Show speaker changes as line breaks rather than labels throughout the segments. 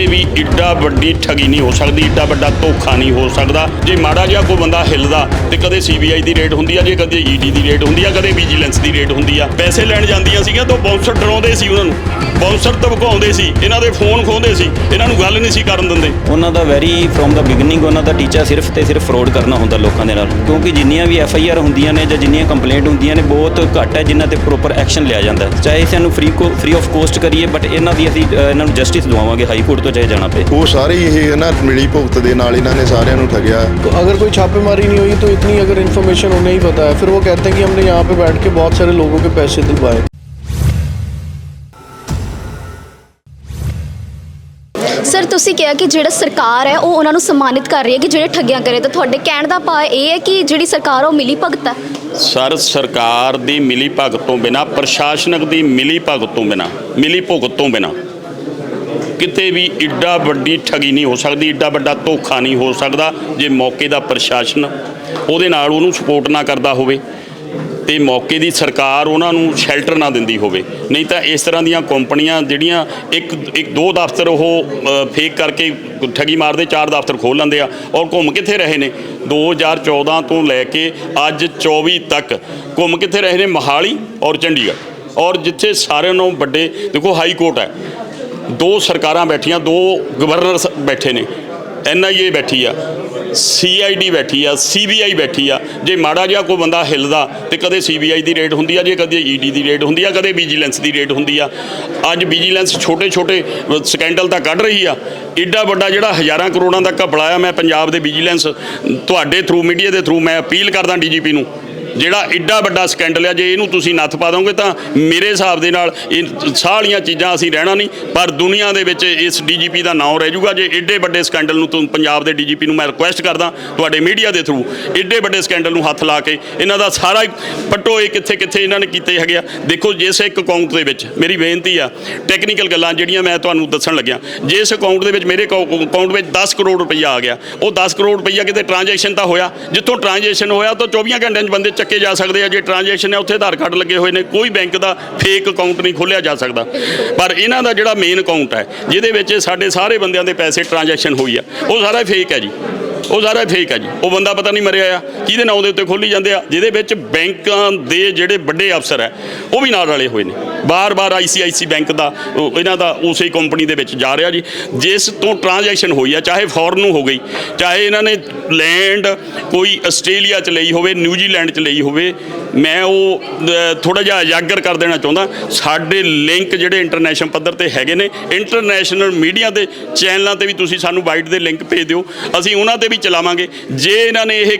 ਕਿਤੇ ਵੀ ਇੱਡਾ ਵੱਡੀ ਠੱਗੀ ਨਹੀਂ ਹੋ ਸਕਦੀ ਏਡਾ ਵੱਡਾ ਧੋਖਾ ਨਹੀਂ ਹੋ ਸਕਦਾ। ਜੇ ਮਾੜਾ ਜਿਹਾ ਕੋਈ ਬੰਦਾ ਹਿੱਲਦਾ ਤੇ ਕਦੇ ਸੀਬੀਆਈ ਦੀ ਰੇਡ ਹੁੰਦੀ ਆ, ਜੇ ਕਦੇ ਈਡੀ ਦੀ ਰੇਡ ਹੁੰਦੀ ਆ, ਕਦੇ ਵਿਜੀਲੈਂਸ ਦੀ ਰੇਡ ਹੁੰਦੀ ਆ। ਪੈਸੇ ਲੈਣ ਜਾਂਦੀਆਂ ਸੀਗੀਆਂ ਤਾਂ ਬਾਉਂਸਰ ਡਰਾਉਂਦੇ ਸੀ ਉਹਨਾਂ ਨੂੰ। ਬਾਉਂਸਰ ਧਮਕਾਉਂਦੇ ਸੀ, ਇਹਨਾਂ ਦੇ ਫੋਨ ਖੋਹਦੇ ਸੀ, ਇਹਨਾਂ ਨੂੰ ਗੱਲ ਨਹੀਂ ਸੀ ਕਰਨ ਦਿੰਦੇ।
ਉਹਨਾਂ ਦਾ ਵੈਰੀ ਫਰੋਮ ਦਾ ਬਿਗਨਿੰਗ ਉਹਨਾਂ ਦਾ ਟੀਚਾ ਸਿਰਫ ਤੇ ਸਿਰਫ ਫਰੋਡ ਕਰਨਾ ਹੁੰਦਾ ਲੋਕਾਂ ਦੇ ਨਾਲ। ਕਿਉਂਕਿ ਜਿੰਨੀਆਂ ਵੀ ਐਫ ਆਈ ਆਰ ਹੁੰਦੀਆਂ ਨੇ ਜਾਂ ਜਿੰਨੀਆਂ ਕੰਪਲੇਂਟ ਹੁੰਦੀਆਂ ਨੇ, ਬਹੁਤ ਘੱਟ ਹੈ ਜਿਨ੍ਹਾਂ ਤੇ ਪ੍ਰੋਪਰ ਐਕਸ਼ਨ ਲਿਆ ਜਾਂਦਾ। ਚਾਹੇ ਸਾਨੂੰ ਫ੍ਰੀ ਕੋ ਫ੍ਰੀ ਆਫ ਕੋਸਟ ਕਰੀਏ ਬਟ ਇਹਨਾਂ ਦੀ ਅਸੀਂ ਇਹਨਾਂ ਨੂੰ ਜਸਟਿਸ ਦਵਾਵਾਂਗੇ ਹਾਈ ਕੋਰਟ ਤੋਂ ਚਾਹੇ ਜਾਣਾ ਪਏ
ਉਹ ਸਾਰੇ ਹੀ ਇਹ ਨਾ ਮਿਲੀ ਭੁਗਤ ਦੇ ਨਾਲ ਇਹਨਾਂ ਨੇ ਸਾਰਿਆਂ ਨੂੰ ਠੱਗਿਆ
तो अगर कोई छापेमारी नहीं हुई तो इतनी अगर इन्फॉर्मेशन उन्हें ही पता है फिर वो कहते हैं कि हमने यहाँ पे बैठ के बहुत सारे लोगों के पैसे दिलवाए
ਸਰ ਤੁਸੀਂ ਕਿਹਾ ਕਿ ਜਿਹੜਾ ਸਰਕਾਰ ਹੈ ਉਹ ਉਹਨਾਂ ਨੂੰ ਸਨਮਾਨਿਤ ਕਰ ਰਹੀ ਹੈ ਕਿ ਜਿਹੜੇ ਠੱਗੀਆਂ ਕਰੇ ਤਾਂ ਤੁਹਾਡੇ ਕਹਿਣ ਦਾ ਭਾਵ ਇਹ ਹੈ ਕਿ ਜਿਹੜੀ ਸਰਕਾਰ ਆ ਉਹ ਮਿਲੀ ਭਗਤ ਹੈ
ਸਰ ਸਰਕਾਰ ਦੀ ਮਿਲੀ ਭਗਤ ਤੋਂ ਬਿਨਾ ਪ੍ਰਸ਼ਾਸਨਕ ਦੀ ਮਿਲੀ ਭਗਤ ਤੋਂ ਬਿਨਾ ਮਿਲੀ ਭੁਗਤ ਤੋਂ ਬਿਨਾ ਕਿਤੇ ਵੀ ਏਡਾ ਵੱਡੀ ਠਗੀ ਨਹੀਂ ਹੋ ਸਕਦੀ ਏਡਾ ਵੱਡਾ ਧੋਖਾ ਨਹੀਂ ਹੋ ਸਕਦਾ ਜੇ ਮੌਕੇ ਦਾ ਪ੍ਰਸ਼ਾਸਨ ਉਹਦੇ ਨਾਲ ਉਹਨੂੰ ਸਪੋਰਟ ਨਾ ਕਰਦਾ ਹੋਵੇ ਤੇ ਮੌਕੇ ਦੀ ਸਰਕਾਰ ਉਹਨਾਂ ਨੂੰ ਸ਼ੈਲਟਰ ਨਾ ਦਿੰਦੀ ਹੋਵੇ। ਨਹੀਂ ਤਾਂ ਇਸ ਤਰ੍ਹਾਂ ਦੀਆਂ ਕੰਪਨੀਆਂ ਜਿਹੜੀਆਂ ਇੱਕ ਇੱਕ ਦੋ ਦਫ਼ਤਰ ਉਹ ਫੇਕ ਕਰਕੇ ਠਗੀ ਮਾਰਦੇ, ਚਾਰ ਦਫ਼ਤਰ ਖੋਲ ਲੈਂਦੇ ਆ ਔਰ ਘੁੰਮ ਕਿੱਥੇ ਰਹੇ ਨੇ? 2014 ਤੋਂ ਲੈ ਕੇ ਅੱਜ 24 ਤੱਕ ਘੁੰਮ ਕਿੱਥੇ ਰਹੇ ਨੇ? ਮਹਾਲੀ ਔਰ ਚੰਡੀਗੜ੍ਹ। ਔਰ ਜਿੱਥੇ ਸਾਰਿਆਂ ਨਾਲੋਂ ਵੱਡੇ, ਦੇਖੋ ਹਾਈ ਕੋਰਟ ਹੈ। ਦੋ ਸਰਕਾਰਾਂ ਬੈਠੀਆਂ, ਦੋ ਗਵਰਨਰ ਸ- ਬੈਠੇ ਨੇ। ਐਨਆਈਏ ਬੈਠੀ ਆ ਸੀਆਈਡੀ ਬੈਠੀ ਆ ਸੀਬੀਆਈ ਬੈਠੀ ਆ। ਜੇ ਮਾੜਾ ਜਿਹਾ ਕੋਈ ਬੰਦਾ ਹਿੱਲਦਾ ਤੇ ਕਦੇ ਸੀਬੀਆਈ ਦੀ ਰੇਡ ਹੁੰਦੀ ਆ, ਜੇ ਕਦੇ ਈਡੀ ਦੀ ਰੇਡ ਹੁੰਦੀ ਆ, ਕਦੇ ਵਿਜੀਲੈਂਸ ਦੀ ਰੇਡ ਹੁੰਦੀ ਆ। ਅੱਜ ਵਿਜੀਲੈਂਸ ਛੋਟੇ ਛੋਟੇ ਸਕੈਂਡਲ ਤਾਂ ਕੱਢ ਰਹੀ ਆ। ਏਡਾ ਵੱਡਾ ਜਿਹੜਾ ਹਜ਼ਾਰਾਂ ਕਰੋੜਾਂ ਦਾ ਘਪਲਾ ਆ, ਮੈਂ ਪੰਜਾਬ ਦੇ ਵਿਜੀਲੈਂਸ ਤੁਹਾਡੇ ਥਰੂ ਮੀਡੀਆ ਦੇ ਥਰੂ ਮੈਂ ਅਪੀਲ ਕਰਦਾ ਡੀਜੀਪੀ ਨੂੰ। ਜਿਹੜਾ ਐਡਾ ਵੱਡਾ ਸਕੈਂਡਲ ਆ, ਜੇ ਇਹਨੂੰ ਤੁਸੀਂ ਨੱਥ ਪਾ ਦੋਗੇ ਤਾਂ ਮੇਰੇ ਹਿਸਾਬ ਦੇ ਨਾਲ ਇਹ ਸਾਰੀਆਂ ਚੀਜ਼ਾਂ ਅਸੀਂ ਰਹਿਣਾ ਨਹੀਂ, ਪਰ ਦੁਨੀਆ ਦੇ ਵਿੱਚ ਇਸ ਡੀਜੀਪੀ ਦਾ ਨਾਮ ਰਹਿ ਜਾਊਗਾ। ਜੇ ਏਡੇ ਵੱਡੇ ਸਕੈਂਡਲ ਨੂੰ ਤੁਮ ਪੰਜਾਬ ਦੇ ਡੀਜੀਪੀ ਨੂੰ ਮੈਂ ਰਿਕੁਐਸਟ ਕਰਦਾ ਤੁਹਾਡੇ ਮੀਡੀਆ ਦੇ ਥਰੂ ਏਡੇ ਵੱਡੇ ਸਕੈਂਡਲ ਨੂੰ ਹੱਥ ਲਾ ਕੇ ਇਹਨਾਂ ਦਾ ਸਾਰਾ ਹੀ ਕਿੱਥੇ ਕਿੱਥੇ ਇਹਨਾਂ ਨੇ ਕੀਤੇ ਹੈਗੇ ਆ। ਦੇਖੋ, ਜਿਸ ਇੱਕ ਅਕਾਊਂਟ ਦੇ ਵਿੱਚ ਮੇਰੀ ਬੇਨਤੀ ਆ ਟੈਕਨੀਕਲ ਗੱਲਾਂ ਜਿਹੜੀਆਂ ਮੈਂ ਤੁਹਾਨੂੰ ਦੱਸਣ ਲੱਗਿਆ, ਜਿਸ ਅਕਾਊਂਟ ਦੇ ਵਿੱਚ ਮੇਰੇ ਅਕਾਊਂਟ ਵਿੱਚ 10 ਕਰੋੜ ਰੁਪਈਆ ਆ ਗਿਆ। ਉਹ 10 ਕਰੋੜ ਰੁਪਈਆ ਕਿਤੇ ਟ੍ਰਾਂਜੈਕਸ਼ਨ ਤਾਂ ਹੋਇਆ, ਜਿੱਥੋਂ ਟ੍ਰਾਂਜੈਕਸ਼ਨ ਹੋਇਆ ਤਾਂ 24 ਘੰਟਿਆਂ 'ਚ ਬੰਦੇ ਚੱਕ ਜਾ ਸਕਦੇ ਆ, ਜੇ ਟ੍ਰਾਂਜੈਕਸ਼ਨ ਹੈ ਉੱਥੇ ਆਧਾਰ ਕਾਰਡ ਲੱਗੇ ਹੋਏ ਨੇ, ਕੋਈ ਬੈਂਕ ਦਾ ਫੇਕ ਅਕਾਊਂਟ ਨਹੀਂ ਖੋਲ੍ਹਿਆ ਜਾ ਸਕਦਾ। ਪਰ ਇਹਨਾਂ ਦਾ ਜਿਹੜਾ ਮੇਨ ਅਕਾਊਂਟ ਹੈ, ਜਿਹਦੇ ਵਿੱਚ ਸਾਡੇ ਸਾਰੇ ਬੰਦਿਆਂ ਦੇ ਪੈਸੇ ਟ੍ਰਾਂਜੈਕਸ਼ਨ ਹੋਈ ਆ, ਉਹ ਸਾਰਾ ਫੇਕ ਹੈ ਜੀ। ਉਹ ਸਾਰਾ ਫੇਕ ਹੈ ਜੀ। ਉਹ ਬੰਦਾ ਪਤਾ ਨਹੀਂ ਮਰਿਆ ਆ, ਕਿਹਦੇ ਨਾਂ ਦੇ ਉੱਤੇ ਖੋਲੀ ਜਾਂਦੇ ਆ, ਜਿਹਦੇ ਵਿੱਚ ਬੈਂਕਾਂ ਦੇ ਜਿਹੜੇ ਵੱਡੇ ਅਫਸਰ ਹੈ ਉਹ ਵੀ ਨਾਲ ਰਲੇ ਹੋਏ ਨੇ। ਬਾਰ-ਬਾਰ ਆਈਸੀਆਈਸੀ ਬੈਂਕ ਦਾ, ਉਹ ਇਹਨਾਂ ਦਾ ਉਸੇ ਕੰਪਨੀ ਦੇ ਵਿੱਚ ਜਾ ਰਿਹਾ ਜੀ। ਜਿਸ ਤੋਂ ਟ੍ਰਾਂਜੈਕਸ਼ਨ ਹੋਈ ਆ, ਚਾਹੇ ਫੋਰਨ ਨੂੰ ਹੋ ਗਈ, ਚਾਹੇ ਇਹਨਾਂ ਨੇ ਲੈਂਡ ਕੋਈ ਆਸਟ੍ਰੇਲੀਆ ਚ ਲਈ ਹੋਵੇ, ਨਿਊਜ਼ੀਲੈਂਡ ਚ ਲਈ ਹੋਵੇ ਮੈਂ ਉਹ ਥੋੜਾ ਜਿਹਾ ਉਜਾਗਰ ਕਰ ਦੇਣਾ ਚਾਹੁੰਦਾ। ਸਾਡੇ ਲਿੰਕ ਜਿਹੜੇ ਇੰਟਰਨੈਸ਼ਨਲ ਪੱਧਰ ਤੇ ਹੈਗੇ ਨੇ ਇੰਟਰਨੈਸ਼ਨਲ ਮੀਡੀਆ ਦੇ ਚੈਨਲਾਂ ਤੇ ਵੀ ਤੁਸੀਂ ਸਾਨੂੰ ਵਾਈਟ ਦੇ ਲਿੰਕ ਭੇਜ ਦਿਓ। ਅਸੀਂ ਉਹਨਾਂ ਤੇ ਵੀ ਚਲਾਵਾਂਗੇ। ਜੇ ਇਹਨਾਂ ਨੇ ਇਹ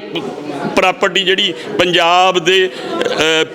ਪ੍ਰਾਪਰਟੀ ਜਿਹੜੀ ਪੰਜਾਬ ਦੇ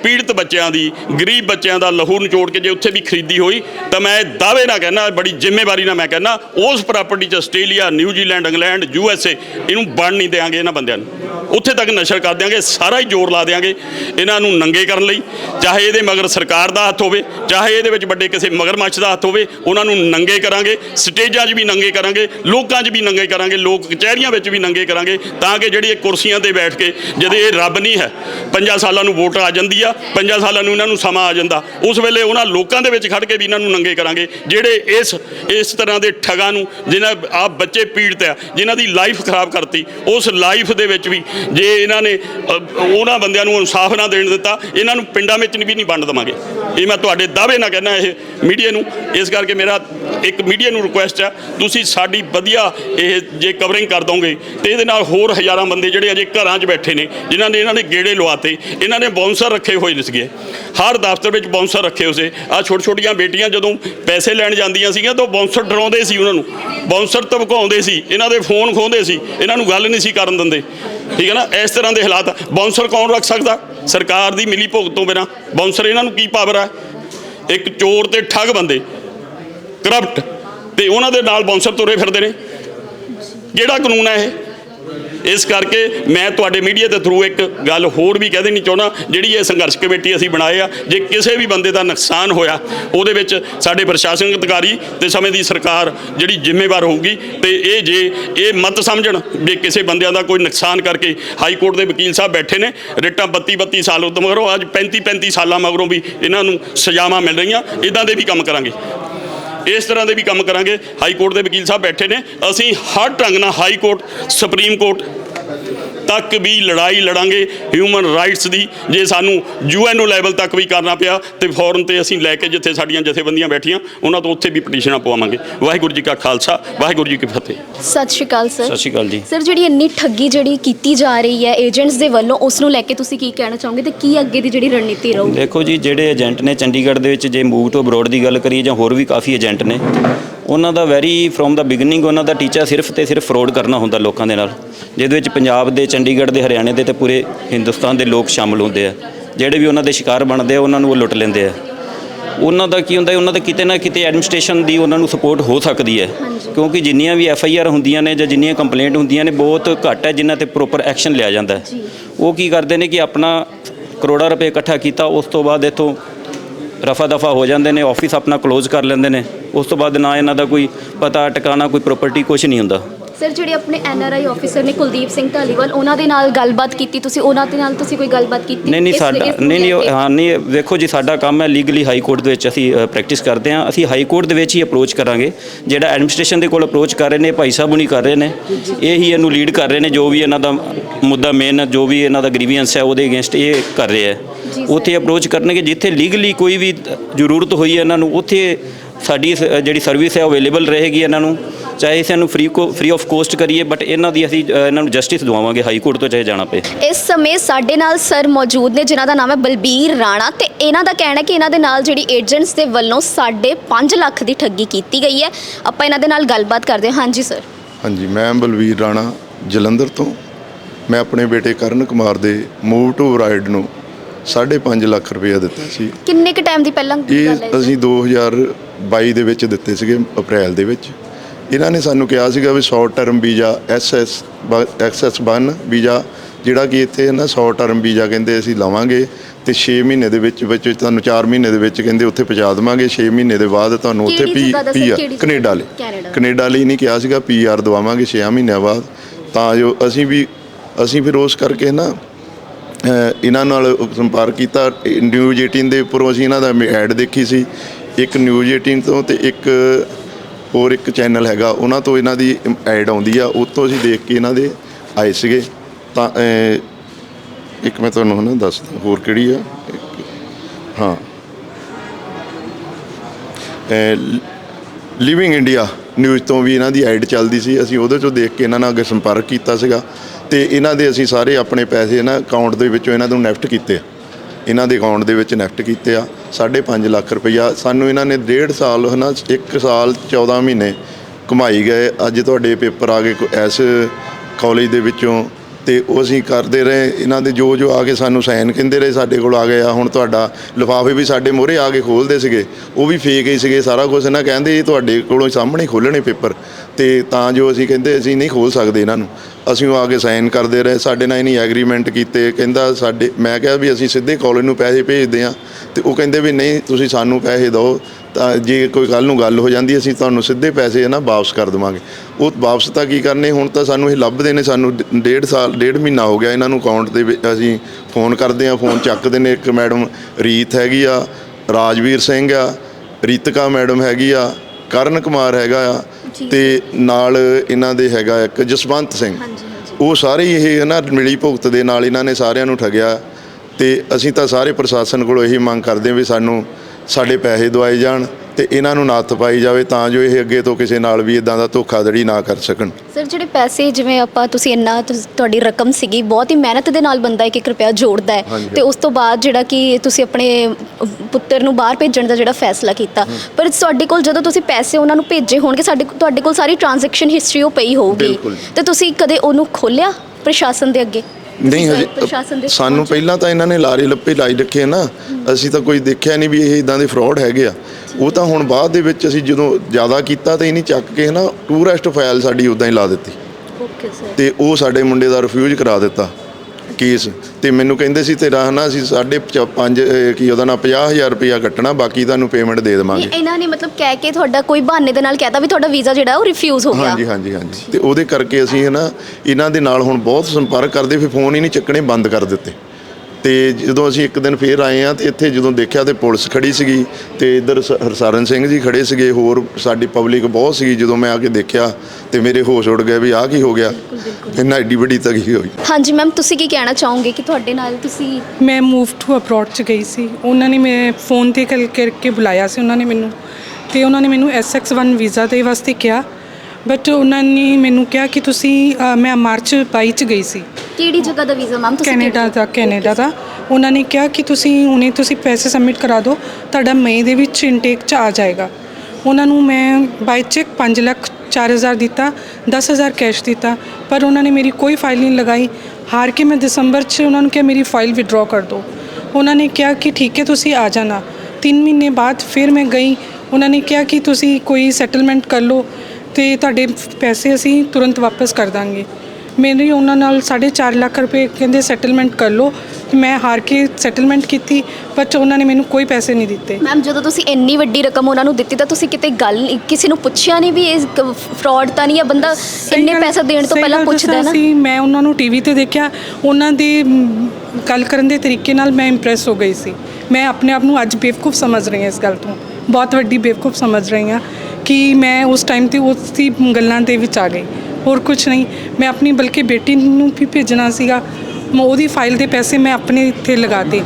ਪੀੜਤ ਬੱਚਿਆਂ ਦੀ, ਗਰੀਬ ਬੱਚਿਆਂ ਦਾ ਲਹੂ ਨਿਚੋੜ ਕੇ ਜੇ ਉੱਥੇ ਵੀ ਖਰੀਦੀ ਹੋਈ, ਤਾਂ ਮੈਂ ਦਾਅਵੇ ਨਾਲ ਕਹਿਣਾ ਬੜੀ ਜ਼ਿੰਮੇਵਾਰੀ ਨਾਲ ਮੈਂ ਕਹਿਣਾ ਉਸ ਪ੍ਰਾਪਰਟੀ 'ਚ Australia New Zealand England, U S A, ਇਹਨੂੰ ਬਣ ਨਹੀਂ ਦੇਾਂਗੇ ਇਹਨਾਂ ਬੰਦਿਆਂ ਨੂੰ। ਉੱਥੇ ਤੱਕ ਨਸ਼ਰ ਕਰ ਦਿਆਂਗੇ, ਸਾਰਾ ਹੀ ਜ਼ੋਰ ਲਾ ਦਿਆਂਗੇ ਇਹਨਾਂ ਨੂੰ ਨੰਗੇ ਕਰਨ ਲਈ। ਚਾਹੇ ਇਹਦੇ ਮਗਰ ਸਰਕਾਰ ਦਾ ਹੱਥ ਹੋਵੇ, ਚਾਹੇ ਇਹਦੇ ਵਿੱਚ ਵੱਡੇ ਕਿਸੇ ਮਗਰਮੱਛ ਦਾ ਹੱਥ ਹੋਵੇ, ਉਹਨਾਂ ਨੂੰ ਨੰਗੇ ਕਰਾਂਗੇ, ਸਟੇਜਾਂ 'ਚ ਵੀ ਨੰਗੇ ਕਰਾਂਗੇ, ਲੋਕਾਂ 'ਚ ਵੀ ਨੰਗੇ ਕਰਾਂਗੇ, ਲੋਕ ਕਚਹਿਰੀਆਂ ਵਿੱਚ ਵੀ ਨੰਗੇ ਕਰਾਂਗੇ, ਤਾਂ ਕਿ ਜਿਹੜੀ ਇਹ ਕੁਰਸੀਆਂ ਤੇ ਬੈਠ ਕੇ ਜਦੋਂ ਇਹ ਰੱਬ ਨਹੀਂ ਹੈ, ਪੰਜਾਂ ਸਾਲਾਂ ਨੂੰ ਵੋਟ ਆ ਜਾਂਦੀ ਆ, ਪੰਜਾਂ ਸਾਲਾਂ ਨੂੰ ਇਹਨਾਂ ਨੂੰ ਸਮਾਂ ਆ ਜਾਂਦਾ, ਉਸ ਵੇਲੇ ਉਹਨਾਂ ਲੋਕਾਂ ਦੇ ਵਿੱਚ ਖੜ ਕੇ ਵੀ ਇਹਨਾਂ ਨੂੰ ਨੰਗੇ ਕਰਾਂਗੇ, ਜਿਹੜੇ ਇਸ ਇਸ ਤਰ੍ਹਾਂ ਦੇ ਠਗਾਂ ਨੂੰ, ਜਿਨ੍ਹਾਂ ਆ ਬੱਚੇ ਪੀੜਤ ਆ, ਜਿਨ੍ਹਾਂ ਦੀ ਲਾਈਫ ਖਰਾਬ ਕਰਤੀ, ਉਸ ਲਾਈਫ ਦੇ ਵਿੱਚ ਵੀ ਜੇ ਇਹਨਾਂ ਨੇ ਉਹਨਾਂ ਬੰਦਿਆਂ ਨੂੰ ਇਨਸਾਫ ਨਾ ਦੇਣ ਦਿੱਤਾ, ਇਹਨਾਂ ਨੂੰ ਪਿੰਡਾਂ ਵਿੱਚ ਵੀ ਨਹੀਂ ਵੰਡ ਦੇਵਾਂਗੇ। ਇਹ ਮੈਂ ਤੁਹਾਡੇ ਦਾਅਵੇ ਨਾਲ ਕਹਿੰਦਾ ਇਹ ਮੀਡੀਆ ਨੂੰ। ਇਸ ਕਰਕੇ ਮੇਰਾ ਇੱਕ ਮੀਡੀਆ ਨੂੰ ਰਿਕੁਐਸਟ ਆ ਤੁਸੀਂ ਸਾਡੀ ਵਧੀਆ ਇਹ ਜੇ ਕਵਰਿੰਗ ਕਰ ਦੋਗੇ, ਤੇ ਇਹਦੇ ਨਾਲ ਹੋਰ ਹਜ਼ਾਰਾਂ ਬੰਦੇ ਜਿਹੜੇ ਅਜੇ ਘਰਾਂ 'ਚ ਬੈਠੇ ਨੇ, ਜਿਨ੍ਹਾਂ ਨੇ, ਇਹਨਾਂ ਨੇ ਗੇੜੇ ਲਵਾਤੇ, ਇਹਨਾਂ ਨੇ ਬਾਉਂਸਰ ਰੱਖੇ ਹੋਏ ਸੀਗੇ ਹਰ ਦਫ਼ਤਰ ਵਿੱਚ ਬਾਉਂਸਰ ਰੱਖੇ ਹੋਏ ਆ ਛੋਟ ਛੋਟੀਆਂ ਬੇਟੀਆਂ ਜਦੋਂ ਪੈਸੇ ਲੈਣ ਜਾਂਦੀਆਂ ਸੀਗੀਆਂ, ਤਾਂ ਬਾਉਂਸਰ ਡਰਾਉਂਦੇ ਸੀ ਉਹਨਾਂ ਨੂੰ। ਬਾਉਂਸਰ ਧਮਕਾਉਂਦੇ ਸੀ, ਇਹਨਾਂ ਦੇ ਫੋਨ ਖੋਹਦੇ ਸੀ, ਇਹਨਾਂ ਨੂੰ ਗੱਲ ਨਹੀਂ ਸੀ ਕਰਨ ਦਿੰਦੇ। ਠੀਕ ਹੈ ਨਾ? ਇਸ ਤਰ੍ਹਾਂ ਦੇ ਹਾਲਾਤ ਆ। ਬਾਉਂਸਰ ਕੌਣ ਰੱਖ ਸਕਦਾ? ਸਰਕਾਰ ਦੀ ਮਿਲੀ ਭੁਗਤ ਤੋਂ ਬਿਨਾ। ਬਾਉਂਸਰ ਇਹਨਾਂ ਨੂੰ ਕੀ ਪਾਵਰ ਹੈ ਇੱਕ ਚੋਰ ਤੇ ਠੱਗ ਬੰਦੇ। ਕਰਪਟ ਤੇ ਉਹਨਾਂ ਦੇ ਨਾਲ ਬਾਉਂਸਰ ਤੁਰੇ ਫਿਰਦੇ ਨੇ। ਕਿਹੜਾ ਕਾਨੂੰਨ ਹੈ ਇਹ? ਇਸ ਕਰਕੇ ਮੈਂ ਤੁਹਾਡੇ ਮੀਡੀਆ ਦੇ ਥਰੂ ਇੱਕ ਗੱਲ ਹੋਰ ਵੀ ਕਹਿ ਦੇਣੀ ਚਾਹੁੰਦਾ, ਜਿਹੜੀ ਇਹ ਸੰਘਰਸ਼ ਕਮੇਟੀ ਅਸੀਂ ਬਣਾਏ ਆ, ਜੇ ਕਿਸੇ ਵੀ ਬੰਦੇ ਦਾ ਨੁਕਸਾਨ ਹੋਇਆ, ਉਹਦੇ ਵਿੱਚ ਸਾਡੇ ਪ੍ਰਸ਼ਾਸਨਿਕ ਅਧਿਕਾਰੀ ਤੇ ਸਮੇਂ ਦੀ ਸਰਕਾਰ ਜਿਹੜੀ ਜ਼ਿੰਮੇਵਾਰ ਹੋਊਗੀ, ਤੇ ਇਹ ਜੇ ਇਹ ਮਤ ਸਮਝਣ ਵੀ ਕਿਸੇ ਬੰਦਿਆਂ ਦਾ ਕੋਈ ਨੁਕਸਾਨ ਕਰਕੇ ਹਾਈ ਕੋਰਟ ਦੇ ਵਕੀਲ ਸਾਹਿਬ ਬੈਠੇ ਨੇ, ਰਿਟਾਂ 32 32 ਸਾਲ ਉਦੋਂ ਮਗਰੋਂ, ਅੱਜ 35 35 ਸਾਲਾਂ ਮਗਰੋਂ ਵੀ ਇਹਨਾਂ ਨੂੰ ਸਜ਼ਾਵਾਂ ਮਿਲ ਰਹੀਆਂ ਇਦਾਂ ਦੇ ਵੀ ਕੰਮ ਕਰਾਂਗੇ। ਇਸ ਤਰ੍ਹਾਂ ਦੇ ਵੀ ਕੰਮ ਕਰਾਂਗੇ। ਹਾਈ ਕੋਰਟ ਦੇ ਵਕੀਲ ਸਾਹਿਬ ਬੈਠੇ ਨੇ। ਅਸੀਂ ਹਰ ਢੰਗ ਨਾਲ ਹਾਈ ਕੋਰਟ, ਸੁਪਰੀਮ ਕੋਰਟ ਤੱਕ ਵੀ ਲੜਾਈ ਲੜਾਂਗੇ ਹਿਊਮਨ ਰਾਈਟਸ ਦੀ ਜੇ ਸਾਨੂੰ ਯੂਐਨਓ ਲੈਵਲ ਤੱਕ ਵੀ ਕਰਨਾ ਪਿਆ ਤੇ ਫੌਰਨ ਤੇ ਅਸੀਂ ਲੈ ਕੇ ਜਿੱਥੇ ਸਾਡੀਆਂ ਜਥੇਬੰਦੀਆਂ ਬੈਠੀਆਂ ਉਹਨਾਂ ਤੋਂ ਉੱਥੇ ਵੀ ਪਟੀਸ਼ਨਾਂ ਪਵਾਵਾਂਗੇ। ਵਾਹਿਗੁਰੂ ਜੀ ਕਾ ਖਾਲਸਾ ਵਾਹਿਗੁਰੂ ਜੀ ਕੀ ਫਤਿਹ।
ਸਤਿ ਸ਼੍ਰੀ ਅਕਾਲ ਸਰ
ਸਤਿ ਸ਼੍ਰੀ ਅਕਾਲ ਜੀ।
ਸਰ ਜਿਹੜੀ ਇੰਨੀ ਠੱਗੀ ਜਿਹੜੀ ਕੀਤੀ ਜਾ ਰਹੀ ਹੈ ਏਜੰਟਸ ਦੇ ਵੱਲੋਂ ਉਸ ਨੂੰ ਲੈ ਕੇ ਤੁਸੀਂ ਕੀ ਕਹਿਣਾ ਚਾਹੋਗੇ ਤੇ ਕੀ ਅੱਗੇ ਦੀ ਜਿਹੜੀ ਰਣਨੀਤੀ ਰਹੂ
ਦੇਖੋ ਜੀ ਜਿਹੜੇ ਏਜੰਟ ਨੇ ਚੰਡੀਗੜ੍ਹ ਦੇ ਵਿੱਚ ਜੇ ਮੂਵ ਟੂ ਅਬਰੋਡ ਦੀ ਗੱਲ ਕਰੀਏ ਜਾਂ ਹੋਰ ਵੀ ਕਾਫੀ ਏਜੰਟ ਨੇ ਉਹਨਾਂ ਦਾ ਵੈਰੀ ਫਰੋਮ ਦਾ ਬਿਗਨਿੰਗ ਉਹਨਾਂ ਦਾ ਟੀਚਾ ਸਿਰਫ ਤੇ ਸਿਰਫ ਫਰੋਡ ਕਰਨਾ ਹੁੰਦਾ ਲੋਕਾਂ ਦੇ ਨਾਲ ਜਿਹਦੇ ਵਿੱਚ ਪੰਜਾਬ ਦੇ ਚੰਡੀਗੜ੍ਹ ਦੇ ਹਰਿਆਣੇ ਦੇ ਤੇ ਪੂਰੇ ਹਿੰਦੁਸਤਾਨ ਦੇ ਲੋਕ ਸ਼ਾਮਲ ਹੁੰਦੇ ਆ ਜਿਹੜੇ ਵੀ ਉਹਨਾਂ ਦੇ ਸ਼ਿਕਾਰ ਬਣਦੇ ਆ ਉਹਨਾਂ ਨੂੰ ਉਹ ਲੁੱਟ ਲੈਂਦੇ ਆ। ਉਹਨਾਂ ਦਾ ਕੀ ਹੁੰਦਾ ਉਹਨਾਂ ਦਾ ਕਿਤੇ ਨਾ ਕਿਤੇ ਐਡਮਿਨਿਸਟ੍ਰੇਸ਼ਨ ਦੀ ਉਹਨਾਂ ਨੂੰ ਸਪੋਰਟ ਹੋ ਸਕਦੀ ਹੈ ਕਿਉਂਕਿ ਜਿੰਨੀਆਂ ਵੀ ਐਫ ਆਈ ਆਰ ਹੁੰਦੀਆਂ ਨੇ ਜਾਂ ਜਿੰਨੀਆਂ ਕੰਪਲੇਂਟ ਹੁੰਦੀਆਂ ਨੇ ਬਹੁਤ ਘੱਟ ਹੈ ਜਿਨ੍ਹਾਂ ਤੇ ਪ੍ਰੋਪਰ ਐਕਸ਼ਨ ਲਿਆ ਜਾਂਦਾ ਉਹ ਕੀ ਕਰਦੇ ਨੇ ਕਿ ਆਪਣਾ ਕਰੋੜਾਂ ਰੁਪਏ ਇਕੱਠਾ ਕੀਤਾ ਉਸ ਤੋਂ ਬਾਅਦ ਇੱਥੋਂ ਰਫਾ ਦਫਾ ਹੋ ਜਾਂਦੇ ਨੇ ਆਫਿਸ ਆਪਣਾ ਕਲੋਜ਼ ਕਰ ਲੈਂਦੇ ਨੇ। ਉਸ ਤੋਂ ਬਾਅਦ ਨਾ ਇਹਨਾਂ ਦਾ ਕੋਈ ਪਤਾ, ਟਿਕਾਣਾ, ਕੋਈ ਪ੍ਰਾਪਰਟੀ ਕੁਝ ਨਹੀਂ ਹੁੰਦਾ।
ਸਰ ਜਿਹੜੇ ਆਪਣੇ ਐਨ ਆਰ ਆਈ ਆਫੀਸਰ ਨੇ ਕੁਲਦੀਪ ਸਿੰਘ ਢਾਲੀਵਾਲ ਉਹਨਾਂ ਦੇ ਨਾਲ ਗੱਲਬਾਤ ਕੀਤੀ ਤੁਸੀਂ? ਉਹਨਾਂ ਦੇ ਨਾਲ ਤੁਸੀਂ ਕੋਈ ਗੱਲਬਾਤ ਕੀਤੀ?
ਨਹੀਂ ਨਹੀਂ
ਇਸ-
ਸਾਡਾ
ਇਸ
ਨਹੀਂ ਨਹੀਂ ਉਹ-? ਹਾਂ ਨਹੀਂ ਵੇਖੋ ਜੀ ਸਾਡਾ ਕੰਮ ਹੈ ਲੀਗਲੀ ਹਾਈ ਕੋਰਟ ਦੇ ਵਿੱਚ ਅਸੀਂ ਪ੍ਰੈਕਟਿਸ ਕਰਦੇ ਹਾਂ। ਅਸੀਂ ਹਾਈ ਕੋਰਟ ਦੇ ਵਿੱਚ ਹੀ ਅਪਰੋਚ ਕਰਾਂਗੇ। ਜਿਹੜਾ ਐਡਮਿਨਿਸਟ੍ਰੇਸ਼ਨ ਦੇ ਕੋਲ ਅਪਰੋਚ ਕਰ ਰਹੇ ਨੇ ਭਾਈ ਸਾਹਿਬ ਹੁਣੀ ਕਰ ਰਹੇ ਨੇ। ਇਹ ਹੀ ਇਹਨੂੰ ਲੀਡ ਕਰ ਰਹੇ ਨੇ ਜੋ ਵੀ ਇਹਨਾਂ ਦਾ ਮੁੱਦਾ ਮੇਨ ਜੋ ਵੀ ਇਹਨਾਂ ਦਾ ਗ੍ਰੀਵੈਂਸ ਹੈ ਉਹਦੇ ਅਗੇਂਸਟ ਇਹ ਕਰ ਰਹੇ ਹੈ। ਉੱਥੇ ਅਪਰੋਚ ਕਰਨਗੇ ਜਿੱਥੇ ਲੀਗਲੀ ਕੋਈ ਵੀ ਜ਼ਰੂਰਤ ਹੋਈ ਹੈ ਇਹਨਾਂ ਨੂੰ ਉੱਥੇ ਸਾਡੀ ਸ- ਜਿਹੜੀ ਸਰਵਿਸ ਹੈ ਅਵੇਲੇਬਲ ਰਹੇਗੀ ਇਹਨਾਂ ਨੂੰ। ਚਾਹੇ ਇਸ ਨੂੰ ਫ੍ਰੀ ਕੋ ਫ੍ਰੀ ਆਫ ਕੋਸਟ ਕਰੀਏ ਬਟ ਇਹਨਾਂ ਦੀ ਅਸੀਂ ਅ, ਇਹਨਾਂ ਨੂੰ ਜਸਟਿਸ ਦਵਾਵਾਂਗੇ ਹਾਈ ਕੋਰਟ ਤੋਂ ਚਾਹੇ ਜਾਣਾ ਪਏ।
ਇਸ ਸਮੇਂ ਸਾਡੇ ਨਾਲ ਸਰ ਮੌਜੂਦ ਨੇ ਜਿਨ੍ਹਾਂ ਦਾ ਨਾਮ ਹੈ ਬਲਬੀਰ ਰਾਣਾ ਤੇ ਇਹਨਾਂ ਦਾ ਕਹਿਣਾ ਹੈ ਕਿ ਇਹਨਾਂ ਦੇ ਨਾਲ ਜਿਹੜੀ ਏਜੰਟਸ ਦੇ ਵੱਲੋਂ 5.5 ਲੱਖ ਦੀ ਠੱਗੀ ਕੀਤੀ ਗਈ ਹੈ। ਆਪਾਂ ਇਹਨਾਂ ਦੇ ਨਾਲ ਗੱਲਬਾਤ ਕਰਦੇ ਹਾਂ। ਹਾਂਜੀ ਸਰ
ਹਾਂਜੀ ਮੈਂ ਬਲਵੀਰ ਰਾਣਾ ਜਲੰਧਰ ਤੋਂ। ਮੈਂ ਆਪਣੇ ਬੇਟੇ ਕਰਨ ਕੁਮਾਰ ਦੇ ਮੂਵ ਟੂ ਰਾਈਡ ਨੂੰ 5.5 ਲੱਖ ਰੁਪਏ ਦਿੱਤਾ ਸੀ।
ਕਿੰਨੇ ਕ ਟਾਈਮ ਦੀ ਪਹਿਲਾਂ ਦੀ
ਇਹ
ਗੱਲ ਹੈ
ਅਸੀਂ 2022 ਦੇ ਵਿੱਚ ਦਿੱਤੇ ਸੀਗੇ ਅਪ੍ਰੈਲ ਦੇ ਵਿੱਚ। ਇਹਨਾਂ ਨੇ ਸਾਨੂੰ ਕਿਹਾ ਸੀਗਾ ਵੀ 100 term visa SS access 1 visa ਜਿਹੜਾ ਕਿ ਇੱਥੇ ਨਾ 100 ਟਰਮ ਵੀਜ਼ਾ ਕਹਿੰਦੇ ਅਸੀਂ ਲਵਾਂਗੇ ਤੇ 6 ਮਹੀਨੇ ਦੇ ਵਿੱਚ ਵਿੱਚ ਤੁਹਾਨੂੰ 4 ਮਹੀਨੇ ਦੇ ਵਿੱਚ ਕਹਿੰਦੇ ਉੱਥੇ ਪਹੁੰਚਾ ਦੇਵਾਂਗੇ। 6 ਮਹੀਨੇ ਦੇ ਬਾਅਦ ਤੁਹਾਨੂੰ ਉੱਥੇ ਪੀ? ਪੀਆਰ ਕੈਨੇਡਾ ਲਈ।
ਕੈਨੇਡਾ।
ਲਈ ਨਹੀਂ ਕਿਹਾ ਸੀਗਾ ਪੀਆਰ ਦਵਾਵਾਂਗੇ 6 ਮਹੀਨਿਆਂ ਬਾਅਦ। ਤਾਂ ਜੋ ਅਸੀਂ ਵੀ ਅਸੀਂ ਫਿਰ ਉਸ ਕਰਕੇ ਨਾ ਇਹਨਾਂ ਨਾਲ ਸੰਪਰਕ ਕੀਤਾ। ਨਿਊਜ਼ 18 ਦੇ ਉੱਪਰੋਂ ਅਸੀਂ ਇਹਨਾਂ ਦਾ ਐਡ ਦੇਖੀ ਸੀ। ਇੱਕ ਨਿਊਜ਼ 18 ਤੋਂ ਤੇ ਇੱਕ ਹੋਰ ਇੱਕ ਚੈਨਲ ਹੈਗਾ, ਉਹਨਾਂ ਤੋਂ ਇਹਨਾਂ ਦੀ ਐਡ ਆਉਂਦੀ ਆ, ਉਹ ਤੋਂ ਅਸੀਂ ਦੇਖ ਕੇ ਇਹਨਾਂ ਦੇ ਆਏ ਸੀਗੇ। ਤਾਂ ਇੱਕ ਮੈਂ ਤੁਹਾਨੂੰ ਹੁਣ ਦੱਸਦਾ ਹੋਰ ਕਿਹੜੀ ਆ? ਹਾਂ। ਲਿਵਿੰਗ ਇੰਡੀਆ ਨਿਊਜ਼ ਤੋਂ ਵੀ ਇਹਨਾਂ ਦੀ ਐਡ ਚੱਲਦੀ ਸੀ। ਅਸੀਂ ਉਹਦੇ ਚੋਂ ਦੇਖ ਕੇ ਇਹਨਾਂ ਨਾਲ ਅੱਗੇ ਸੰਪਰਕ ਕੀਤਾ ਸੀਗਾ ਤੇ ਇਹਨਾਂ ਦੇ ਅਸੀਂ ਸਾਰੇ ਆਪਣੇ ਪੈਸੇ ਇਹਨਾਂ ਅਕਾਊਂਟ ਦੇ ਵਿੱਚੋਂ ਇਹਨਾਂ ਨੂੰ ਨੈਫਟ ਕੀਤੇ। ਇਹਨਾਂ ਦੇ ਅਕਾਊਂਟ ਦੇ ਵਿੱਚ ਨੈਫਟ ਕੀਤੇ ਆ 5.5 ਲੱਖ ਰੁਪਈਆ। ਸਾਨੂੰ ਇਹਨਾਂ ਨੇ ਡੇਢ ਸਾਲ, ਹਨਾ 1 ਸਾਲ 14 ਮਹੀਨੇ ਕਮਾਈ ਗਏ। ਅੱਜ ਤੁਹਾਡੇ ਪੇਪਰ ਆ ਗਏ ਇਸ ਕਾਲਜ ਦੇ ਵਿੱਚੋਂ। ਤੇ ਉਹ ਅਸੀਂ ਕਰਦੇ ਰਹੇ। ਇਹਨਾਂ ਦੇ ਜੋ ਜੋ ਆ ਕੇ ਸਾਨੂੰ ਸਾਈਨ ਕਹਿੰਦੇ ਰਹੇ, ਸਾਡੇ ਕੋਲ ਆ ਗਿਆ ਹੁਣ ਤੁਹਾਡਾ ਲਿਫਾਫੇ ਵੀ ਸਾਡੇ ਮੋਹਰੇ ਆ ਕੇ ਖੋਲਦੇ ਸੀਗੇ। ਉਹ ਵੀ ਫੇਕ ਹੀ ਸੀਗੇ, ਸਾਰਾ ਕੁਝ ਇਹਨਾਂ ਕਹਿੰਦੇ ਇਹ ਤੁਹਾਡੇ ਕੋਲੋਂ ਸਾਹਮਣੇ ਖੋਲਣੇ ਪੇਪਰ। ਤੇ ਤਾਂ ਜੋ ਅਸੀਂ ਕਹਿੰਦੇ ਅਸੀਂ ਨਹੀਂ ਖੋਲ ਸਕਦੇ ਇਹਨਾਂ ਨੂੰ। ਅਸੀਂ ਉਹ ਆ ਕੇ ਸਾਈਨ ਕਰਦੇ ਰਹੇ। ਸਾਡੇ ਨਾਲ ਇਹਨੀ ਐਗਰੀਮੈਂਟ ਕੀਤੇ। ਕਹਿੰਦਾ ਸਾਡੇ, ਮੈਂ ਕਿਹਾ ਵੀ ਅਸੀਂ ਸਿੱਧੇ ਕਾਲਜ ਨੂੰ ਪੈਸੇ ਭੇਜਦੇ ਆ ਤੇ ਉਹ ਕਹਿੰਦੇ ਵੀ ਨਹੀਂ, ਤੁਸੀਂ ਸਾਨੂੰ ਪੈਸੇ ਦਿਓ। ਤਾਂ ਜੇ ਕੋਈ ਕੱਲ ਨੂੰ ਗੱਲ ਹੋ ਜਾਂਦੀ ਅਸੀਂ ਤੁਹਾਨੂੰ ਸਿੱਧੇ ਪੈਸੇ ਨਾ ਵਾਪਸ ਕਰ ਦੇਵਾਂਗੇ। ਉਹ ਵਾਪਸ ਤਾਂ ਕੀ ਕਰਨੇ ਹੁਣ ਤਾਂ ਸਾਨੂੰ ਇਹ ਲੱਭਦੇ ਨੇ ਸਾਨੂੰ ਡੇਢ ਸਾਲ ਡੇਢ ਮਹੀਨਾ ਹੋ ਗਿਆ ਇਹਨਾਂ ਨੂੰ ਅਕਾਊਂਟ ਦੇ ਵਿੱਚ ਅਸੀਂ ਫੋਨ ਕਰਦੇ ਆ ਫੋਨ ਚੱਕਦੇ ਨੇ। ਇੱਕ ਮੈਡਮ ਰੀਤ ਹੈਗੀ ਆ ਰਾਜਵੀਰ ਸਿੰਘ ਆ ਰੀਤਕਾ ਮੈਡਮ ਹੈਗੀ ਆ ਕਰਨ ਕੁਮਾਰ ਹੈਗਾ ਆ ਤੇ ਨਾਲ ਇਹਨਾਂ ਦੇ ਹੈਗਾ ਇੱਕ ਜਸਵੰਤ ਸਿੰਘ। ਉਹ ਸਾਰੇ ਹੀ ਇਹ ਨਾ ਮਿਲੀ ਭੁਗਤ ਦੇ ਨਾਲ ਇਹਨਾਂ ਨੇ ਸਾਰਿਆਂ ਨੂੰ ਠੱਗਿਆ। ਤੇ ਅਸੀਂ ਤਾਂ ਸਾਰੇ ਪ੍ਰਸ਼ਾਸਨ ਕੋਲੋਂ ਇਹੀ ਮੰਗ ਕਰਦੇ ਹਾਂ ਵੀ ਸਾਨੂੰ ਸਾਡੇ ਪੈਸੇ ਦਵਾਏ ਜਾਣ ਤੇ ਇਹਨਾਂ ਨੂੰ ਨੱਥ ਪਾਈ ਜਾਵੇ ਤਾਂ ਜੋ ਇਹ ਅੱਗੇ ਤੋਂ ਕਿਸੇ ਨਾਲ ਵੀ ਇਦਾਂ ਦਾ ਧੋਖਾਧੜੀ ਨਾ ਕਰ ਸਕਣ।
ਸਰ ਜਿਹੜੇ ਪੈਸੇ ਜਿਵੇਂ ਆਪਾਂ ਤੁਸੀਂ ਇੰਨਾ ਤੁਸ- ਤੁਹਾਡੀ ਰਕਮ ਸੀਗੀ ਬਹੁਤ ਹੀ ਮਿਹਨਤ ਦੇ ਨਾਲ ਬੰਦਾ ਇੱਕ ਇੱਕ ਰੁਪਿਆ ਜੋੜਦਾ ਹੈ।
ਹਾਂਜੀ।
ਤੇ ਉਸ ਤੋਂ ਬਾਅਦ ਜਿਹੜਾ ਕਿ ਤੁਸੀਂ ਆਪਣੇ ਪੁੱਤਰ ਨੂੰ ਬਾਹਰ ਭੇਜਣ ਦਾ ਜਿਹੜਾ ਫੈਸਲਾ ਕੀਤਾ ਪਰ ਤੁਹਾਡੇ ਕੋਲ ਜਦੋਂ ਤੁਸੀਂ ਪੈਸੇ ਉਹਨਾਂ ਨੂੰ ਭੇਜੇ ਹੋਣਗੇ ਸਾਡੇ ਤੁਹਾਡੇ ਕੋਲ ਸਾਰੀ ਟ੍ਰਾਂਜੈਕਸ਼ਨ ਹਿਸਟਰੀ ਉਹ ਪਈ ਹੋਊਗੀ।
ਬਿਲਕੁਲ।
ਤੇ ਤੁਸੀਂ ਕਦੇ ਉਹਨੂੰ ਖੋਲਿਆ ਪ੍ਰਸ਼ਾਸਨ ਦੇ ਅੱਗੇ?
ਨਹੀਂ ਹਜੇ
ਪ੍ਰਸ਼ਾਸਨ ਦੇ
ਸਾਨੂੰ ਪਹਿਲਾਂ ਤਾਂ ਇਹਨਾਂ ਨੇ ਲਾਰੇ ਲੱਪੇ ਲਾਈ ਰੱਖੇ ਨਾ। ਅਸੀਂ ਤਾਂ ਕੋਈ ਦੇਖਿਆ ਨਹੀਂ ਵੀ ਇਹ ਇਦਾਂ ਦੇ ਫਰਾਡ ਹੈਗੇ ਆ। ਉਹ ਤਾਂ ਹੁਣ ਬਾਅਦ ਦੇ ਵਿੱਚ ਅਸੀਂ ਜਦੋਂ ਜ਼ਿਆਦਾ ਕੀਤਾ ਤੇ ਇਹਨੀ ਚੱਕ ਕੇ ਨਾ ਟੂਰਿਸਟ ਫਾਈਲ ਸਾਡੀ ਉਦਾਂ ਹੀ ਲਾ ਦਿੱਤੀ।
Okay sir.
ਤੇ ਉਹ ਸਾਡੇ ਮੁੰਡੇ ਦਾ ਰਿਫਿਊਜ਼ ਕਰਾ ਦਿੱਤਾ। ਕੇਸ ਤੇ ਮੈਨੂੰ ਕਹਿੰਦੇ ਸੀ ਤੇਰਾ ਹਨਾ ਅਸੀਂ ਸਾਢੇ ਪਚ- ਪੰਜ ਅਹ, ਕੀ ਉਹਦਾ ਨਾ 50000 ਰੁਪਇਆ ਕੱਟਣਾ ਬਾਕੀ ਤੁਹਾਨੂੰ ਪੇਮੈਂਟ ਦੇ ਦੇਵਾਂਗੇ।
ਇਹਨਾਂ ਨੇ ਮਤਲਬ ਕਹਿ ਕੇ ਤੁਹਾਡਾ ਕੋਈ ਬਹਾਨੇ ਦੇ ਨਾਲ ਕਹਿਤਾ ਵੀ ਤੁਹਾਡਾ ਵੀਜ਼ਾ ਜਿਹੜਾ ਉਹ ਰਿਫਿਊਜ਼ ਹੋ ਗਿਆ।
ਹਾਂਜੀ ਹਾਂਜੀ ਹਾਂਜੀ। ਤੇ ਉਹਦੇ ਕਰਕੇ ਅਸੀਂ ਹਨਾ ਇਹਨਾਂ ਦੇ ਨਾਲ ਹੁਣ ਬਹੁਤ ਸੰਪਰਕ ਕਰਦੇ ਫਿਰ ਫੋਨ ਹੀ ਨਹੀਂ ਚੱਕਣੇ ਬੰਦ ਕਰ ਦਿੱਤੇ। ਤੇ ਜਦੋਂ ਅਸੀਂ ਇੱਕ ਦਿਨ ਫੇਰ ਆਏ ਆ ਤੇ ਇੱਥੇ ਜਦੋਂ ਦੇਖਿਆ ਤੇ ਪੁਲਿਸ ਖੜੀ ਸੀਗੀ ਤੇ ਇੱਧਰ ਹਰਸਾਰਨ ਸਿੰਘ ਜੀ ਖੜੇ ਸੀਗੇ ਹੋਰ ਸਾਡੀ ਪਬਲਿਕ ਬਹੁਤ ਸੀਗੀ। ਜਦੋਂ ਮੈਂ ਆ ਕੇ ਦੇਖਿਆ ਤੇ ਮੇਰੇ ਹੋਸ਼ ਉੱਡ ਗਏ ਵੀ ਆਹ ਕੀ ਹੋ ਗਿਆ। ਇੰਨਾ ਐਡੀ ਵੱਡੀ ਤਗੀ ਹੋਈ।
ਹਾਂਜੀ ਮੈਮ ਤੁਸੀਂ ਕੀ ਕਹਿਣਾ ਚਾਹੋਗੇ ਕਿ ਤੁਹਾਡੇ ਨਾਲ ਤੁਸੀਂ
ਮੈਂ ਮੂਵ ਟੂ ਅਬਰੋਡ ਚ ਗਈ ਸੀ। ਉਹਨਾਂ ਨੇ ਮੇਰੇ ਫੋਨ ਤੇ ਗੱਲ ਕਰਕੇ ਬੁਲਾਇਆ ਸੀ ਉਹਨਾਂ ਨੇ ਮੈਨੂੰ। ਤੇ ਉਹਨਾਂ ਨੇ ਮੈਨੂੰ SX1 ਵੀਜ਼ਾ ਦੇ ਵਾਸਤੇ ਕਿਹਾ। ਬਟ ਉਹਨਾਂ ਨੇ ਮੈਨੂੰ ਕਿਹਾ ਕਿ ਤੁਸੀਂ ਅ, ਮੈਂ ਮਾਰਚ 22 ਚ ਗਈ ਸੀ।
ਕਿਹੜੀ ਜਗ੍ਹਾ ਦਾ ਵੀਜ਼ਾ ਮੈਮ ਤੁਸੀਂ
ਕੈਨੇਡਾ ਦਾ ਕੈਨੇਡਾ ਦਾ। ਉਹਨਾਂ ਨੇ ਕਿਹਾ ਕਿ ਤੁਸੀਂ ਹੁਣੇ ਤੁਸੀਂ ਪੈਸੇ ਸਬਮਿਟ ਕਰਾ ਦਿਓ ਤੁਹਾਡਾ ਮਈ ਦੇ ਵਿੱਚ ਇਨਟੇਕ ਚ ਆ ਜਾਏਗਾ। ਉਹਨਾਂ ਨੂੰ ਮੈਂ ਬਾਈ ਚੈੱਕ 5 ਲੱਖ 4000 ਦਿੱਤਾ 10000 ਕੈਸ਼ ਦਿੱਤਾ ਪਰ ਉਹਨਾਂ ਨੇ ਮੇਰੀ ਕੋਈ ਫਾਈਲ ਨਹੀਂ ਲਗਾਈ। ਹਾਰ ਕੇ ਮੈਂ ਦਸੰਬਰ 'ਚ ਉਹਨਾਂ ਨੂੰ ਕਿਹਾ ਮੇਰੀ ਫਾਈਲ ਵਿਡਰਾਅ ਕਰ ਦਿਓ। ਉਹਨਾਂ ਨੇ ਕਿਹਾ ਕਿ ਠੀਕ ਹੈ ਤੁਸੀਂ ਆ ਜਾਣਾ। 3 ਮਹੀਨੇ ਬਾਅਦ ਫਿਰ ਮੈਂ ਗਈ। ਉਹਨਾਂ ਨੇ ਕਿਹਾ ਕਿ ਤੁਸੀਂ ਕੋਈ ਸੈਟਲਮੈਂਟ ਕਰ ਲਓ। ਤੇ ਤੁਹਾਡੇ ਪੈਸੇ ਅਸੀਂ ਤੁਰੰਤ ਵਾਪਸ ਕਰ ਦਾਂਗੇ। ਮੇਰੀ ਉਹਨਾਂ ਨਾਲ 4.5 ਲੱਖ ਰੁਪਏ ਕਹਿੰਦੇ ਸੈਟਲਮੈਂਟ ਕਰ ਲਓ। ਮੈਂ ਹਾਰ ਕੇ ਸੈਟਲਮੈਂਟ ਕੀਤੀ ਬਟ ਉਹਨਾਂ ਨੇ ਮੈਨੂੰ ਕੋਈ ਪੈਸੇ ਨਹੀਂ ਦਿੱਤੇ।
ਮੈਮ ਜਦੋਂ ਤੁਸੀਂ ਇੰਨੀ ਵੱਡੀ ਰਕਮ ਉਹਨਾਂ ਨੂੰ ਦਿੱਤੀ ਤਾਂ ਤੁਸੀਂ ਕਿਤੇ ਗੱਲ ਕਿਸੇ ਨੂੰ ਪੁੱਛਿਆ ਨਹੀਂ ਵੀ ਇਹ ਫਰਾਡ ਤਾਂ ਨਹੀਂ ਹੈ ਬੰਦਾ ਇੰਨੇ ਪੈਸੇ ਦੇਣ ਤੋਂ ਪਹਿਲਾਂ ਪੁੱਛਦਾ ਹੈ ਨਾ?
ਸੀ ਮੈਂ ਉਹਨਾਂ ਨੂੰ ਟੀਵੀ ਤੇ ਦੇਖਿਆ ਉਹਨਾਂ ਦੇ ਗੱਲ ਕਰਨ ਦੇ ਤਰੀਕੇ ਨਾਲ ਮੈਂ ਇੰਪ੍ਰੈਸ ਹੋ ਗਈ ਸੀ। ਮੈਂ ਆਪਣੇ ਆਪ ਨੂੰ ਅੱਜ ਬੇਵਕੂਫ ਸਮਝ ਰਹੀ ਹਾਂ ਇਸ ਗੱਲ ਤੋਂ। ਬਹੁਤ ਵੱਡੀ ਬੇਵਕੂਫ ਸਮਝ ਰਹੀ ਹਾਂ। ਕਿ ਮੈਂ ਉਸ ਟਾਈਮ ਤੇ ਉਸ ਦੀ ਗੱਲਾਂ ਦੇ ਵਿੱਚ ਆ ਗਈ ਹੋਰ ਕੁਝ ਨਹੀਂ ਮੈਂ ਆਪਣੀ ਬਲਕਿ ਬੇਟੀ ਨੂੰ ਵੀ ਭੇਜਣਾ ਸੀਗਾ ਮੈਂ ਉਹਦੀ ਫਾਈਲ ਦੇ ਪੈਸੇ ਮੈਂ ਆਪਣੇ ਇੱਥੇ ਲਗਾਤੇ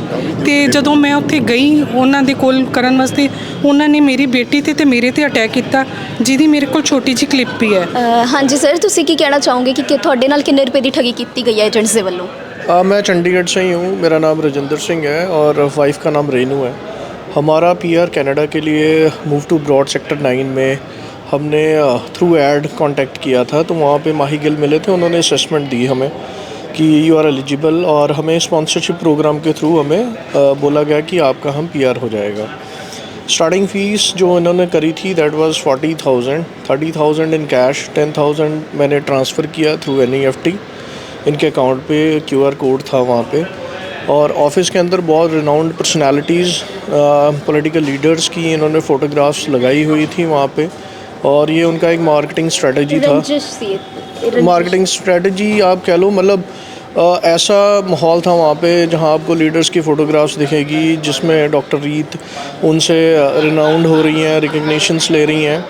ਤੇ ਜਦੋਂ ਮੈਂ ਉੱਥੇ ਗਈ ਉਹਨਾਂ ਦੇ ਕੋਲ ਕਰਨ ਵਾਸਤੇ ਉਹਨਾਂ ਨੇ ਮੇਰੀ ਬੇਟੀ ਤੇ ਤੇ ਮੇਰੇ ਤੇ ਅਟੈਕ ਕੀਤਾ ਜਿਹਦੀ ਮੇਰੇ ਕੋਲ ਛੋਟੀ ਜਿਹੀ ਕਲਿੱਪ ਵੀ ਹੈ
ਅ, ਹਾਂਜੀ ਸਰ ਤੁਸੀਂ ਕੀ ਕਹਿਣਾ ਚਾਹੋਗੇ ਕਿ ਕਿ ਤੁਹਾਡੇ ਨਾਲ ਕਿੰਨੇ ਰੁਪਏ ਦੀ ਠੱਗੀ ਕੀਤੀ ਗਈ ਹੈ ਏਜੰਟਸ ਦੇ ਵੱਲੋਂ
आ, मैं चंडीगढ़ से ही हूँ मेरा नाम राजेंद्र सिंह है और वाइफ का नाम रेनू है हमारा पीआर कनाडा के लिए move to broad sector nine में हमने थ्रू एड कांटेक्ट किया था तो वहाँ पे माही गिल मिले थे, उन्होंने असेसमेंट दी हमें कि यू आर एलिजिबल और हमें स्पॉन्सरशिप प्रोग्राम के थ्रू हमें बोला गया कि आपका हम पीआर हो जाएगा। स्टार्टिंग फ़ीस जो इन्होंने करी थी that was forty thousand thirty thousand in cash ten thousand मैंने ट्रांसफ़र किया थ्रू एनईएफटी इनके अकाउंट पे क्यूआर कोड था वहाँ पे। और ऑफ़िस के अंदर बहुत रिनाउंड पर्सनालिटीज़ पॉलिटिकल लीडर्स की इन्होंने फ़ोटोग्राफ्स लगाई हुई थी वहाँ पे। और ये उनका एक मार्केटिंग स्ट्रेटजी था। मार्केटिंग स्ट्रेटजी आप कह लो मतलब ऐसा माहौल था वहाँ पे जहाँ आपको लीडर्स की फ़ोटोग्राफ्स दिखेगी जिसमें डॉक्टर रीत उनसे रिनाउंड हो रही हैं रिकग्निशंस ले रही हैं।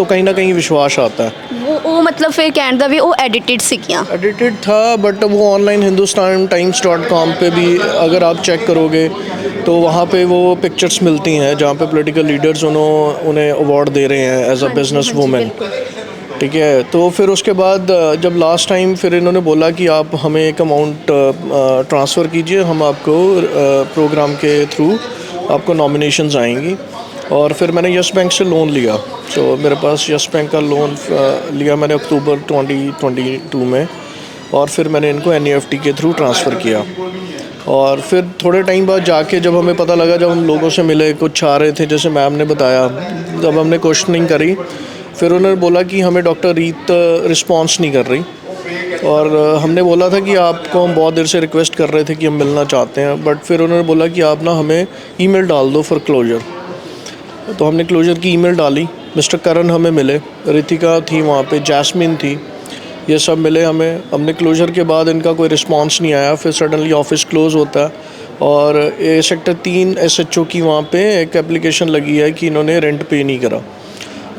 तो कहीं ना कहीं विश्वास आता है
ਉਹ ਉਹ ਮਤਲਬ ਫਿਰ ਕਹਿਣ ਦਾ ਵੀ ਉਹ ਐਡਿਟਡ ਸੀਗੀਆਂ
एडिटेड था बट वो online Hindustan Times dot com पर भी अगर आप चेक करोगे तो वहाँ पे वो पिक्चर्स मिलती हैं जहाँ पे पॉलिटिकल लीडर्स उन्हों उन्हें अवार्ड दे रहे हैं एज अ बिजनेस वूमेन ठीक है तो फिर उसके बाद अ, जब लास्ट टाइम फिर इन्होंने बोला कि आप हमें एक अमाउंट ट्रांसफ़र कीजिए हम आपको प्रोग्राम के थ्रू आपको नॉमिनेशंस आएंगी और फिर मैंने यस बैंक से लोन लिया। तो मेरे पास यस बैंक का लोन लिया मैंने अक्टूबर 2022 में। और फिर मैंने इनको एनईएफटी के थ्रू ट्रांसफ़र किया। और फिर थोड़े टाइम बाद जाके जब हमें पता लगा, जब हम लोगों से मिले, कुछ आ रहे थे, जैसे मैम ने बताया, जब हमने क्वेश्चनिंग करी, फिर उन्होंने बोला कि हमें डॉक्टर रीत रिस्पॉन्स नहीं कर रही। और हमने बोला था कि आपको हम बहुत देर से रिक्वेस्ट कर रहे थे कि हम मिलना चाहते हैं बट फिर उन्होंने बोला कि आप ना हमें ईमेल डाल दो फॉर क्लोजर तो हमने क्लोजर की ईमेल डाली। मिस्टर करण हमें मिले। रितिका थी वहाँ पे, जैस्मिन थी। ये सब मिले हमें। हमने क्लोजर के बाद इनका कोई रिस्पांस नहीं आया। फिर सडनली ऑफ़िस क्लोज़ होता है। और ए सेक्टर तीन एस एच ओ की वहाँ पे एक एप्लीकेशन लगी है कि इन्होंने रेंट पे नहीं करा।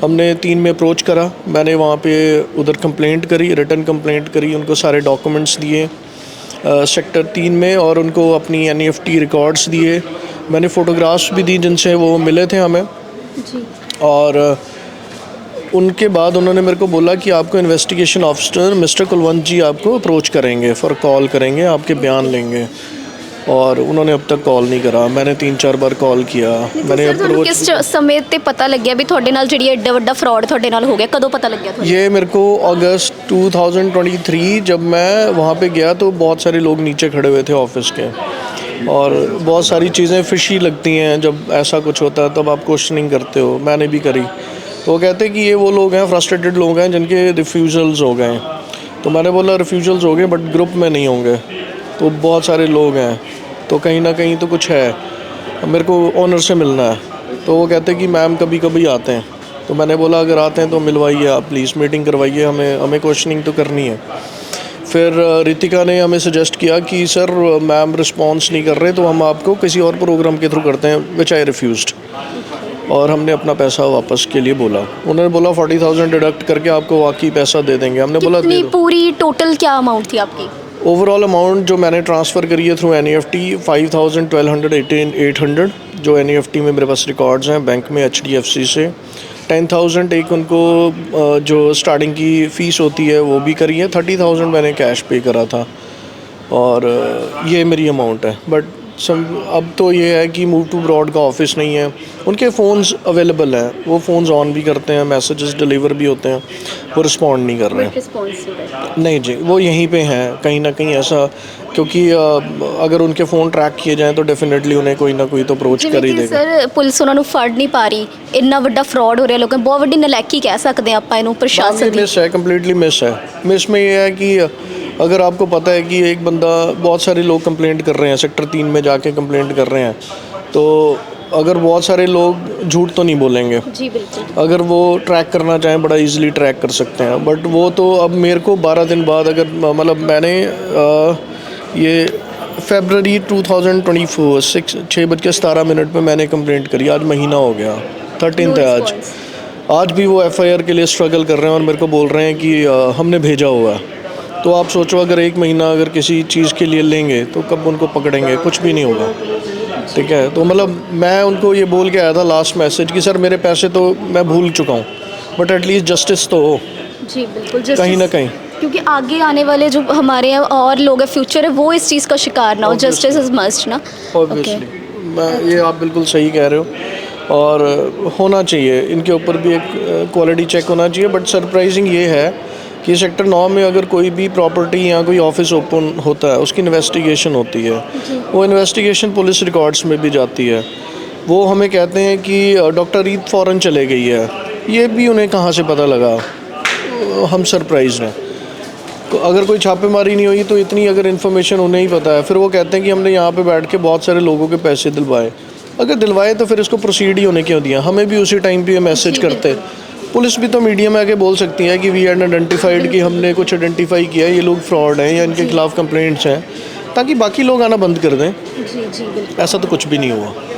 हमने तीन में अप्रोच करा। मैंने वहाँ पे उधर कंप्लेंट करी रिटर्न कंप्लेंट करी, उनको सारे डॉक्यूमेंट्स दिए। सेक्टर तीन में और उनको अपनी एनईएफटी रिकॉर्ड्स दिए। मैंने फ़ोटोग्राफ्स भी दी जिनसे वो मिले थे हमें और अ, उनके बाद उन्होंने मेरे को बोला कि आपको investigation officer mister Kulwant ji आपको अप्रोच करेंगे फॉर कॉल करेंगे आपके बयान लेंगे और उन्होंने अब तक कॉल नहीं करा मैंने तीन चार बार कॉल किया मैंने
ਸਰ ਤੁਹਾਨੂੰ
अप्रोच
ਕਿਸ ਚ- ਸਮੇਂ ਤੇ ਪਤਾ ਲੱਗਿਆ ਵੀ ਤੁਹਾਡੇ ਨਾਲ ਜਿਹੜੀ ਐਡਾ ਵੱਡਾ ਫਰਾਡ ਤੁਹਾਡੇ ਨਾਲ ਹੋ ਗਿਆ ਕਦੋਂ ਪਤਾ ਲੱਗਿਆ ਤੁਹਾਨੂੰ
ये मेरे को अगस्त 2023 जब मैं वहाँ पे गया तो बहुत सारे लोग नीचे खड़े हुए थे ऑफिस के और बहुत सारी चीज़ें फिशी लगती हैं। जब ऐसा कुछ होता है, तब आप क्वेश्चनिंग करते हो। मैंने भी करी। तो वो कहते हैं कि ये वो लोग हैं फ्रस्ट्रेटेड लोग हैं, जिनके रिफ्यूज़ल्स हो गए। तो मैंने बोला रिफ्यूज़ल्स हो गए बट ग्रुप में नहीं होंगे। तो बहुत सारे लोग हैं। तो कहीं ना कहीं तो कुछ है। मेरे को ओनर से मिलना है। तो वो कहते हैं कि मैम कभी कभी आते हैं। तो मैंने बोला, अगर आते हैं तो मिलवाइए आप प्लीज़ मीटिंग करवाइए। हमें हमें क्वेश्चनिंग तो करनी है। फिर रितिका ने हमें सजेस्ट किया कि सर मैम रिस्पॉन्स नहीं कर रहे तो हम आपको किसी और प्रोग्राम के थ्रू करते हैं विच आई रिफ्यूज़ड और हमने अपना पैसा वापस के लिए बोला। उन्होंने बोला फोर्टी थाउज़ेंड डिडक्ट करके आपको वाकई पैसा दे देंगे। हमने बोला दे
पूरी टोटल क्या अमाउंट थी आपकी?
ओवरऑल अमाउंट जो मैंने ट्रांसफ़र करी है through N E F T five thousand twelve hundred eighteen eight hundred जो एन ई एफ़ टी में मेरे पास रिकॉर्ड्स हैं बैंक में एच डी एफ़ सी से। टेन थाउजेंड एक उनको अ, जो स्टार्टिंग की फ़ीस होती है वो भी करी है थर्टी थाउजेंड मैंने कैश पे करा था और अ, ये मेरी अमाउंट है बट सम अब तो ये है कि मूव टू ब्रॉड का ऑफिस नहीं है उनके फ़ोन्स अवेलेबल हैं वो फ़ोन्स ऑन भी करते हैं मैसेजेस डिलीवर भी होते हैं वो रिस्पॉन्ड नहीं कर रहे हैं नहीं जी वो यहीं पे हैं कहीं ना कहीं ऐसा क्योंकि अ, अगर उनके फ़ोन ट्रैक किए जाएं तो डेफिनेटली उन्हें कोई ना कोई तो अप्रोच कर ही
ਜਿਵੇਂ ਕਿ
देगा
ਸਰ ਪੁਲਿਸ ਉਹਨਾਂ ਨੂੰ ਫੜ ਨਹੀਂ ਪਾ ਰਹੀ ਇੰਨਾ ਵੱਡਾ ਫਰਾਡ ਹੋ ਰਿਹਾ ਲੋਕਾਂ ਬਹੁਤ ਵੱਡੀ ਨਲਾਇਕੀ ਕਹਿ ਸਕਦੇ ਹਾਂ ਆਪਾਂ ਇਹਨੂੰ ਪ੍ਰਸ਼ਾਸਨ ਦੀ
मिस है कम्प्लीटली मिस है मिस में ये है कि अगर आपको पता है कि एक बंदा बहुत सारे लोग कंप्लेंट कर रहे हैं सेक्टर तीन में जाके कंप्लेंट कर रहे हैं तो अगर बहुत सारे लोग झूठ तो नहीं बोलेंगे?
जी बिल्कुल।
अगर वो ट्रैक करना चाहें बड़ा इजीली ट्रैक कर सकते हैं। बट वो तो अब मेरे को 12 दिन बाद अगर मतलब मैंने आ, ये फेबररी 2024 सिक्स छः बज के सतारह मिनट पर मैंने कंप्लेंट करी। आज महीना हो गया थर्टीन है आज। आज भी वो एफआईआर के लिए स्ट्रगल कर रहे हैं और मेरे को बोल रहे हैं कि आ, हमने भेजा हुआ है। तो आप सोचो अगर एक महीना अगर किसी चीज़ के लिए लेंगे तो कब उनको पकड़ेंगे? कुछ भी नहीं होगा। ठीक है? तो मतलब मैं उनको ये बोल के आया था लास्ट मैसेज कि सर मेरे पैसे तो मैं भूल चुका हूँ बट एटलीस्ट जस्टिस तो हो।
जी बिल्कुल
कहीं ना कहीं।
क्योंकि आगे आने वाले जो हमारे हैं और लोग हैं फ्यूचर है वो इस चीज़ का शिकार ना हो। जस्टिस इज़ मस्ट ना?
ऑब्वियसली मैं ये आप बिल्कुल सही कह रहे हो। और होना चाहिए इनके ऊपर भी एक क्वालिटी चेक होना चाहिए बट सरप्राइजिंग ये है कि सेक्टर नौ में अगर कोई भी प्रॉपर्टी या कोई ऑफ़िस ओपन होता है उसकी इन्वेस्टिगेशन होती है। वो इन्वेस्टिगेशन पुलिस रिकॉर्ड्स में भी जाती है। वो हमें कहते हैं कि डॉक्टर रीत फ़ौरन चले गई है। ये भी उन्हें कहाँ से पता लगा? हम सरप्राइज़ हैं। अगर कोई छापेमारी नहीं हुई तो इतनी अगर इन्फॉर्मेशन उन्हें ही पता है फिर वो कहते हैं कि हमने यहाँ पे बैठ के बहुत सारे लोगों के पैसे दिलवाए। अगर दिलवाए तो फिर इसको प्रोसीड ही होने क्यों दिया? हमें भी उसी टाइम पे ये मैसेज करते। पुलिस भी तो मीडिया में आके बोल सकती है कि वी एड आइडेंटिफाइड कि हमने कुछ आइडेंटिफाई किया है ये लोग फ्रॉड हैं या इनके खिलाफ कंप्लेंट्स हैं ताकि बाकी लोग आना बंद कर दें
जी जी बिल्कुल
ऐसा तो कुछ भी नहीं हुआ